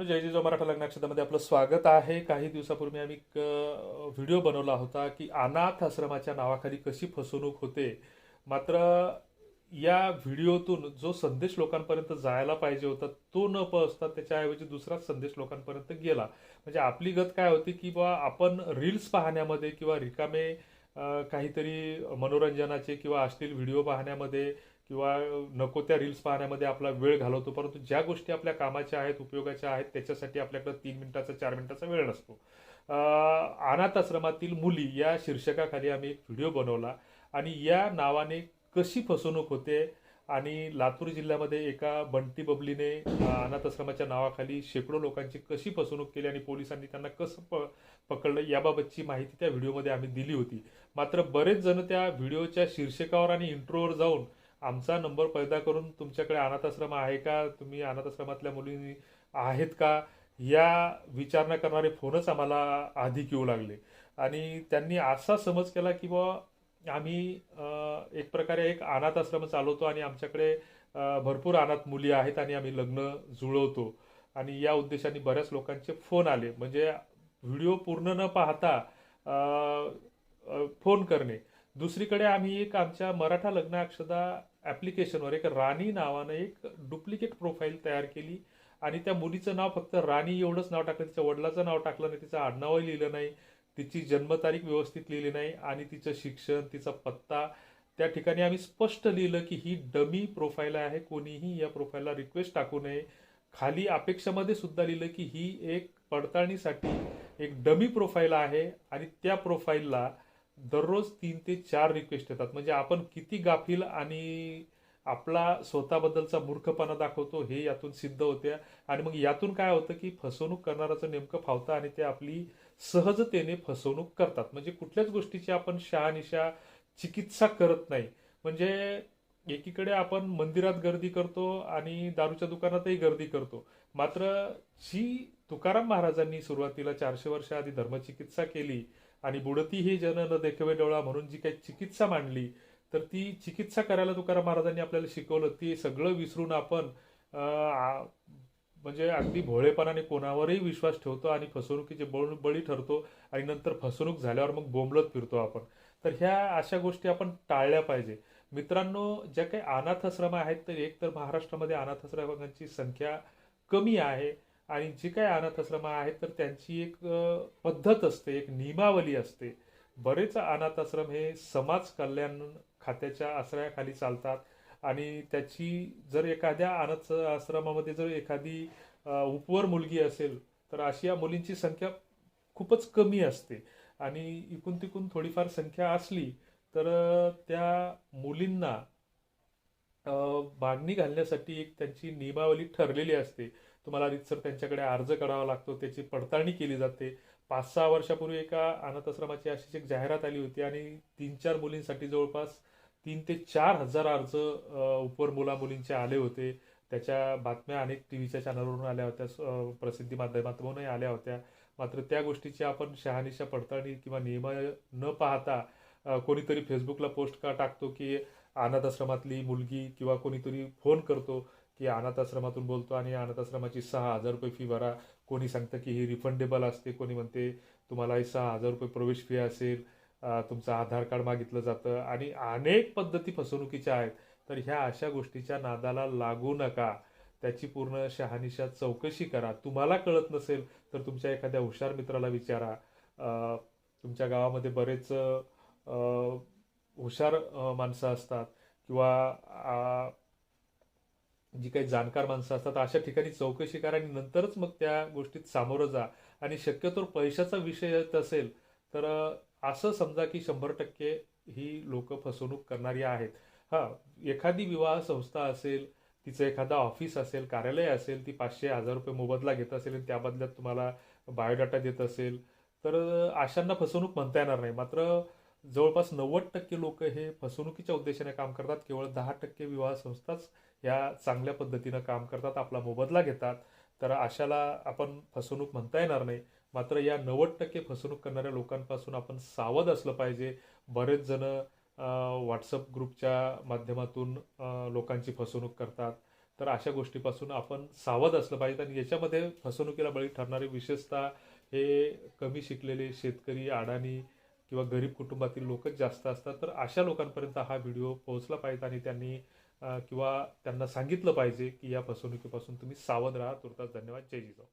जय जो मराठा लग्नाक्षेत्रामध्ये आपलं स्वागत आहे. काही दिवसापूर्वी आम्ही एक व्हिडिओ बनवला होता की अनाथ आश्रमाच्या नावाखाली कशी फसवणूक होते. मात्र या व्हिडिओतून जो संदेश लोकांपर्यंत जायला पाहिजे होता तो न पोहोचता त्याच्याऐवजी दुसराच संदेश लोकांपर्यंत गेला. म्हणजे आपली गत काय होती की बा आपण रील्स पाहण्यामध्ये किंवा रिकामे काहीतरी मनोरंजनाचे किंवा अश्लील व्हिडिओ पाहण्यामध्ये किंवा नको त्या रील्स पाहण्यामध्ये आपला वेळ घालवतो परंतु ज्या गोष्टी आपल्या कामाच्या आहेत उपयोगाच्या आहेत त्याच्यासाठी आपल्याकडे तीन मिनिटाचा चार मिनिटाचा वेळ नसतो. अनाथ आश्रमातील मुली या शीर्षकाखाली आम्ही एक व्हिडिओ बनवला आणि या नावाने कशी फसवणूक होते आणि लातूर जिल्ह्यामध्ये एका बंटी बबलीने अनाथ आश्रमाच्या नावाखाली शेकडो लोकांची कशी फसवणूक केली आणि पोलिसांनी त्यांना कसं प पकडलं याबाबतची माहिती त्या व्हिडिओमध्ये आम्ही दिली होती. मात्र बरेच जण त्या व्हिडिओच्या शीर्षकावर आणि इंट्रोवर जाऊन आमचा नंबर पैदा करून तुमच्याकडे अनाथ आश्रम आहे का? तुम्ही अनाथ आश्रमातल्या मुली आहेत का? या विचारणा करणारे फोनच आम्हाला अधिक येऊ लागले. आणि त्यांनी असा समज केला की बा आम्ही एक प्रकारे एक अनाथ आश्रम चालवतो आणि आमच्याकडे भरपूर अनाथ मुली आहेत आणि आम्ही लग्न जुळवतो. आणि या उद्देशाने बऱ्याच लोकांचे फोन आले. म्हणजे व्हिडिओ पूर्ण न पाहता फोन करणे. दुसरीकडे आम्ही एक आमच्या मराठा लग्न अक्षदा ॲप्लिकेशनवर एक राणी नावानं एक डुप्लिकेट प्रोफाईल तयार केली आणि त्या मुलीचं नाव फक्त राणी एवढंच नाव टाकलं तिच्या वडिलाचं नाव टाकलं नाही तिचं आडनावही लिहिलं नाही तिची जन्मतारीख व्यवस्थित लिहिली नाही आणि तिचं शिक्षण तिचा पत्ता. त्या ठिकाणी आम्ही स्पष्ट लिहिलं की ही डमी प्रोफाईल आहे कोणीही या प्रोफाईलला रिक्वेस्ट टाकू नये. खाली अपेक्षामध्ये सुद्धा लिहिलं की ही एक पडताळणीसाठी एक डमी प्रोफाईल आहे आणि त्या प्रोफाईलला दररोज तीन ते चार रिक्वेस्ट येतात. म्हणजे आपण किती गाफील आणि आपला स्वतःबद्दलचा मूर्खपणा दाखवतो हे यातून सिद्ध होते. आणि मग यातून काय होतं की फसवणूक करणाराचं नेमकं फावतं आणि ते आपली सहजतेने फसवणूक करतात. म्हणजे कुठल्याच गोष्टीची आपण शहानिशा चिकित्सा करत नाही. म्हणजे एकीकडे आपण मंदिरात गर्दी करतो आणि दारूच्या दुकानातही गर्दी करतो. मात्र जी तुकाराम महाराजांनी सुरुवातीला चारशे वर्ष आधी धर्मचिकित्सा केली आणि बुडती ही जन न देखवे डोळा म्हणून जी काही चिकित्सा मांडली तर ती चिकित्सा करायला तुकाराम महाराजांनी आपल्याला शिकवलं. ती सगळं विसरून आपण म्हणजे अगदी भोळेपणाने कोणावरही विश्वास ठेवतो आणि फसवणुकीचे बळ बळी ठरतो आणि नंतर फसवणूक झाल्यावर मग बोंबलत फिरतो आपण. तर ह्या अशा गोष्टी आपण टाळल्या पाहिजे. मित्रांनो ज्या काही अनाथ आश्रम आहेत तर एक तर महाराष्ट्रामध्ये अनाथ आश्रमांची संख्या कमी आहे. आणि जी काय अनाथ आश्रम आहेत तर त्यांची एक पद्धत असते एक नियमावली असते. बरेच अनाथ आश्रम हे समाज कल्याण खात्याच्या आश्रयाखाली चालतात आणि त्याची जर एखाद्या अनाथ आश्रमामध्ये जर एखादी उपवर मुलगी असेल तर अशी या मुलींची संख्या खूपच कमी असते. आणि इकून तिकून थोडीफार संख्या असली तर त्या मुलींना मागणी घालण्यासाठी एक त्यांची नियमावली ठरलेली असते. तुम्हाला रितसर त्यांच्याकडे अर्ज करावा लागतो त्याची पडताळणी केली जाते. पाच सहा वर्षापूर्वी एका अनाथ आश्रमाची अशीच एक जाहिरात आली होती आणि तीन चार मुलींसाठी जवळपास तीन ते चार हजार अर्ज उपर उपवर मुला मुलींचे आले होते. त्याच्या बातम्या अनेक टी व्हीच्या चॅनलवरून आल्या होत्या प्रसिद्धी माध्यमातूनही आल्या होत्या. मात्र त्या गोष्टीची आपण शहानिशा पडताळणी किंवा नियम न पाहता कोणीतरी फेसबुकला पोस्ट का टाकतो की अनाथ आश्रमातली मुलगी किंवा कोणीतरी फोन करतो की अनाथ आश्रमातून बोलतो आणि अनाथ आश्रमाची सहा हजार रुपये फी भरा. कोणी सांगतं की ही रिफंडेबल असते. कोणी म्हणते तुम्हाला ही सहा हजार रुपये प्रवेश फी असेल. तुमचं आधार कार्ड मागितलं जातं. आणि अनेक पद्धती फसवणुकीच्या आहेत. तर ह्या अशा गोष्टीच्या नादाला लागू नका. त्याची पूर्ण शहानिशा चौकशी करा. तुम्हाला कळत नसेल तर तुमच्या एखाद्या हुशार मित्राला विचारा. तुमच्या गावामध्ये बरेच हुशार माणसं असतात. किंवा जी काही जाणकार माणसं असतात अशा ठिकाणी चौकशी करा आणि नंतरच मग त्या गोष्टीत सामोरं जा. आणि शक्यतो पैशाचा विषय येत असेल तर असं समजा की शंभर टक्के ही लोक फसवणूक करणारी आहेत. हां एखादी विवाह संस्था असेल तिचं एखादा ऑफिस असेल कार्यालय असेल ती पाचशे हजार रुपये मोबदला घेत असेल आणि त्या बदल्यात तुम्हाला बायोडाटा देत असेल तर अशांना फसवणूक म्हणता येणार नाही. मात्र जवळपास नव्वद टक्के लोक हे फसवणुकीच्या उद्देशाने काम करतात. केवळ दहा टक्के विवाह संस्थाच या चांगल्या पद्धतीनं काम करतात आपला मोबदला घेतात. तर अशाला आपण फसवणूक म्हणता येणार नाही. मात्र या नव्वद टक्के फसवणूक करणाऱ्या लोकांपासून आपण सावध असलं पाहिजे. बरेच जण व्हॉट्सअप ग्रुपच्या माध्यमातून लोकांची फसवणूक करतात. तर अशा गोष्टीपासून आपण सावध असलं पाहिजे. आणि याच्यामध्ये फसवणुकीला बळी ठरणारे विशेषतः हे कमी शिकलेले शेतकरी अडाणी किंवा गरीब कुटुंबातील लोकच जास्त असतात तर अशा लोकांपर्यंत हा व्हिडिओ पोहोचला पाहिजे आणि त्यांनी किंवा त्यांना सांगितलं पाहिजे की या फसवणुकीपासून तुम्ही सावध राहा. तुर्तास धन्यवाद. जय जिजाऊ.